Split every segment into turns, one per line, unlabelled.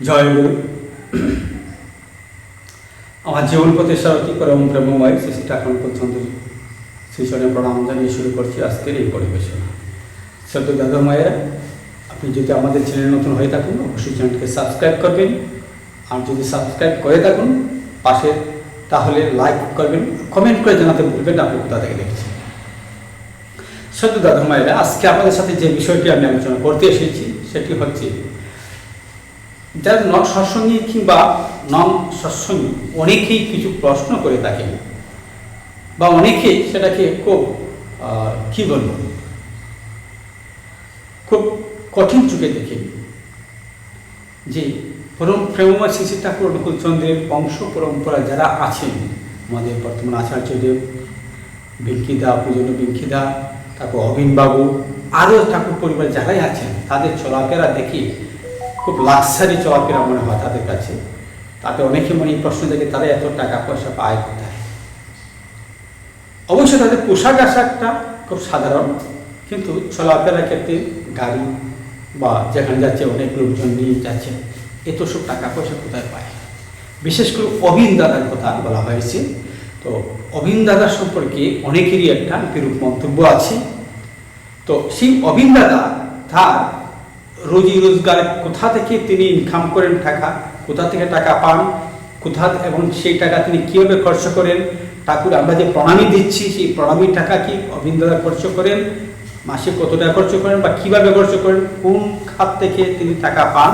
জয় গুরু। আমার জীবন প্রতি সারথী পরম প্রেমময় শ্রী ঠাকুর পর্যন্ত শ্রীচরণে প্রণাম জানিয়ে শুরু করছি আজকের এই পরিবেশনা। সত্য দাদা মায়েরা, আপনি যদি আমাদের চ্যানেল নতুন হয়ে থাকুন, অবশ্যই চ্যানেলকে সাবস্ক্রাইব করবেন। আর যদি সাবস্ক্রাইব করে থাকুন, পাশে তাহলে লাইক করবেন, কমেন্ট করে জানাতে ভুলবেন না আপনি কোথা থেকে দেখছেন সত্য দাদা মায়েরা, আজকে আপনাদের সাথে যে বিষয়টি আমি আলোচনা করতে এসেছি, সেটি হচ্ছে যারা ন সৎসঙ্গী কিংবা নন সৎসঙ্গী, অনেকেই কিছু প্রশ্ন করে থাকেন। বা অনেকেই সেটাকে খুব কি বলব? খুব কঠিন চোখে দেখেন। যে পরম প্রেমময় শ্রী ঠাকুর অনুকূলচন্দ্রের বংশ পরম্পরা যারা আছেন, আমাদের বর্তমান আচার্যদেব বিঙ্কিদা পূজন বিঙ্কিদা তারপর অবিনবাবু আরও ঠাকুর পরিবার যারাই আছেন, তাদের চলাফেরা দেখি খুব লাক্সারি চলাফেরা মনে হয় তাদের কাছে। তাতে অনেকে মনে এই প্রশ্ন দেখে তারা এত টাকা পয়সা পায় কোথায়? অবশ্যই তাদের পোশাক আশাকটা খুব সাধারণ, কিন্তু চলাফেরার ক্ষেত্রে গাড়ি বা যেখানে যাচ্ছে অনেক লোকজন নিয়ে যাচ্ছে, এত সব টাকা পয়সা কোথায় পায়? বিশেষ করে অবিন দাদার কথা বলা হয়েছে। তো অবিন দাদার সম্পর্কে অনেকেরই একটা বিরূপ মন্তব্য আছে। তো সেই অবিন দাদা তার রুজি রোজগার কোথা থেকে তিনি ইনকাম করেন টাকা? কোথা থেকে টাকা পান? কোথা এবং সেই টাকা তিনি কীভাবে খরচ করেন? ঠাকুর, আমরা যে প্রণামী দিচ্ছি, সেই প্রণামীর টাকা কি অবিন দাদা খরচ করেন? মাসে কত টাকা খরচ করেন বা কীভাবে খরচ করেন? কোন খাত থেকে তিনি টাকা পান?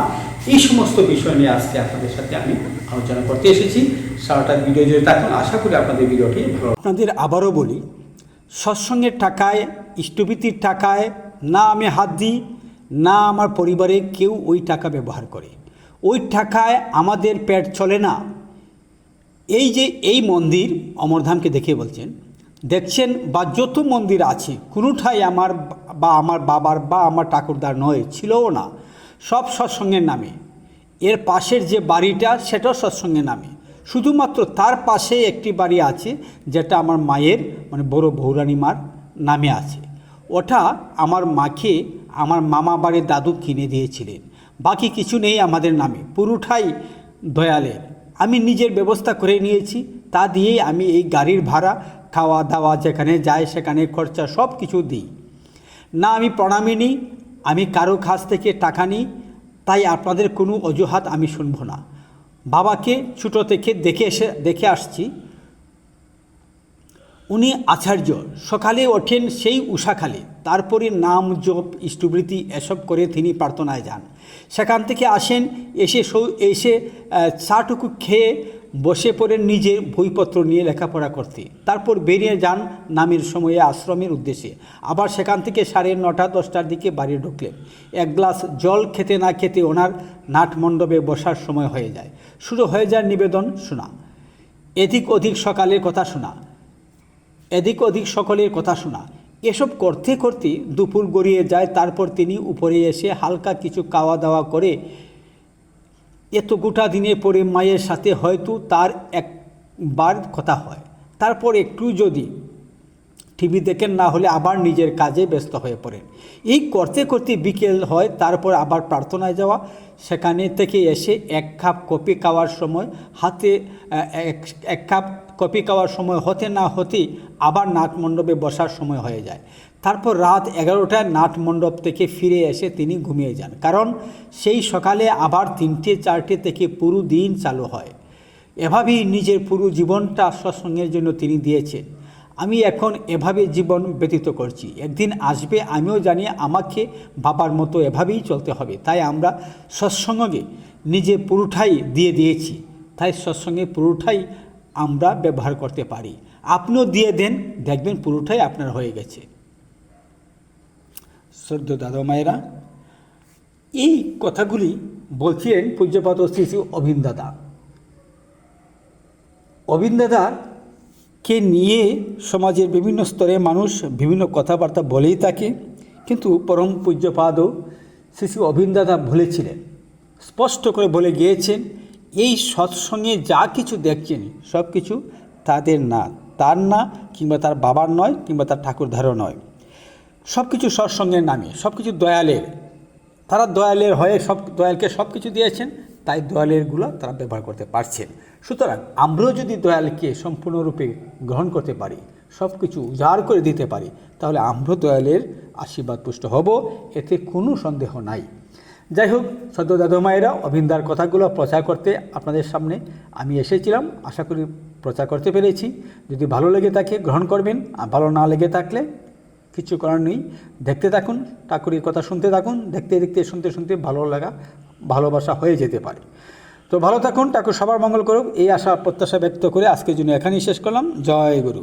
এই সমস্ত বিষয় নিয়ে আজকে আপনাদের সাথে আমি আলোচনা করতে এসেছি। সারাটা ভিডিও জুড়ে থাকুন। আশা করি আপনাদের ভিডিওটি ভালো
আপনাদের আবারও বলি, সৎসঙ্গের টাকায় ইষ্টভীতির টাকায় না আমি হাত দিই না আমার পরিবারে কেউ ওই টাকা ব্যবহার করে। ওই টাকায় আমাদের পেট চলে না। এই যে এই মন্দির অমরধামকে দেখে বলছেন, দেখছেন বা যত মন্দির আছে, কোনোটাই আমার বা আমার বাবার বা আমার ঠাকুরদার নয়, ছিলও না। সব সৎসঙ্গের নামে। এর পাশের যে বাড়িটা, সেটাও সৎসঙ্গের নামে। শুধুমাত্র তার পাশে একটি বাড়ি আছে, যেটা আমার মায়ের মানে বড় বৌরানী মার নামে আছে। ওটা আমার মাকে আমার মামা বাড়ির দাদু কিনে দিয়েছিলেন। বাকি কিছু নেই আমাদের নামে। পুরোটাই দয়ালের। আমি নিজের ব্যবস্থা করে নিয়েছি। তা দিয়েই আমি এই গাড়ির ভাড়া, খাওয়া দাওয়া যেখানে যায় সেখানে খরচা সব কিছু দিই। না আমি প্রণামী নিই, আমি কারও কাছ থেকে টাকা নিই, তাই আপনাদের কোনো অজুহাত আমি শুনব না। বাবাকে ছোটো থেকে দেখে এসে, দেখে আসছি। উনি আচার্য। সকালে ওঠেন সেই উষাখালে। তারপরে নাম জপ, ইষ্টবৃত্তি এসব করে তিনি প্রার্থনায় যান। সেখান থেকে আসেন, এসে এসে চাটুকু খেয়ে বসে পড়েন নিজের বইপত্র নিয়ে লেখাপড়া করতে। তারপর বেরিয়ে যান নামের সময়ে আশ্রমের উদ্দেশ্যে। আবার সেখান থেকে সাড়ে নটা, দশটার দিকে বাড়ি ঢুকলেন। এক গ্লাস জল খেতে না খেতে ওনার নাট মণ্ডপে বসার সময় হয়ে যায়। শুরু হয়ে যায় নিবেদন শোনা। এদিক ওদিক সকালের কথা শোনা। এদিক ওদিক সকলের কথা শোনা। এসব করতে করতে দুপুর গড়িয়ে যায়, তারপর তিনি উপরে এসে হালকা কিছু খাওয়া দাওয়া করে এত গোটা দিনে পরে মায়ের সাথে হয়তো তার একবার কথা হয়। তারপর একটু যদি টিভি দেখেন, না হলে আবার নিজের কাজে ব্যস্ত হয়ে পড়েন। এই করতে করতে বিকেল হয়, তারপর আবার প্রার্থনায় যাওয়া। সেখানে থেকে এসে এক কাপ কফি খাওয়ার সময় হাতে এক এক কাপ খাওয়ার সময় হতে না হতেই আবার নাট মণ্ডপে বসার সময় হয়ে যায়। তারপর রাত এগারোটায় নাট মণ্ডপ থেকে ফিরে এসে তিনি ঘুমিয়ে যান। কারণ সেই সকালে আবার তিনটে, চারটে থেকে পুরো দিন চালু হয়। এভাবেই নিজের পুরো জীবনটা সৎসঙ্গের জন্য তিনি দিয়েছেন। আমি এখন এভাবে জীবন ব্যতীত করছি। একদিন আসবে, আমিও জানি আমাকে বাবার মতো এভাবেই চলতে হবে। তাই আমরা সৎসঙ্গে নিজে পুরোটাই দিয়ে দিয়েছি। তাই সৎসঙ্গে পুরোটাই আমরা ব্যবহার করতে পারি। আপনিও দিয়ে দেন, দেখবেন পুরোটাই আপনার হয়ে গেছে। শ্রদ্ধ দাদা মায়েরা, এই কথাগুলি বলছিলেন পূজ্যপাত শ্রী শ্রী অভিন দাদা। দাদাকে নিয়ে সমাজের বিভিন্ন স্তরে মানুষ বিভিন্ন কথাবার্তা বলেই থাকে, কিন্তু পরম পূজ্যপাদও শ্রী শ্রী দাদা বলেছিলেন। স্পষ্ট করে বলে গিয়েছেন এই সৎসঙ্গে যা কিছু দেখছেন, সব কিছু তাদের না। তার না কিংবা তার বাবার নয় কিংবা তার ঠাকুরধারও নয়। সব কিছু সৎসঙ্গের নামে, সব কিছু দয়ালের। তারা দয়ালের হয়ে সব দয়ালকে সব কিছু দিয়েছেন, তাই দয়ালেরগুলো তারা ব্যবহার করতে পারছেন। সুতরাং আমরাও যদি দয়ালকে সম্পূর্ণরূপে গ্রহণ করতে পারি, সব কিছু উজাড় করে দিতে পারি, তাহলে আমরাও দয়ালের আশীর্বাদ পুষ্ট হব, এতে কোনো সন্দেহ নাই। যাই হোক সদ্য দাদু মায়েরা অভিন্দার কথাগুলো প্রচার করতে আপনাদের সামনে আমি এসেছিলাম। আশা করি প্রচার করতে পেরেছি। যদি ভালো লেগে থাকে, গ্রহণ করবেন। আর ভালো না লেগে থাকলে কিছু করার নেই। দেখতে থাকুন, ঠাকুরের কথা শুনতে থাকুন। দেখতে দেখতে, শুনতে শুনতে ভালো লাগা, ভালোবাসা হয়ে যেতে পারে। তো ভালো থাকুন, ঠাকুর সবার মঙ্গল করুক। এই আশা প্রত্যাশা ব্যক্ত করে আজকের জন্য এখানেই শেষ করলাম। জয় গুরু।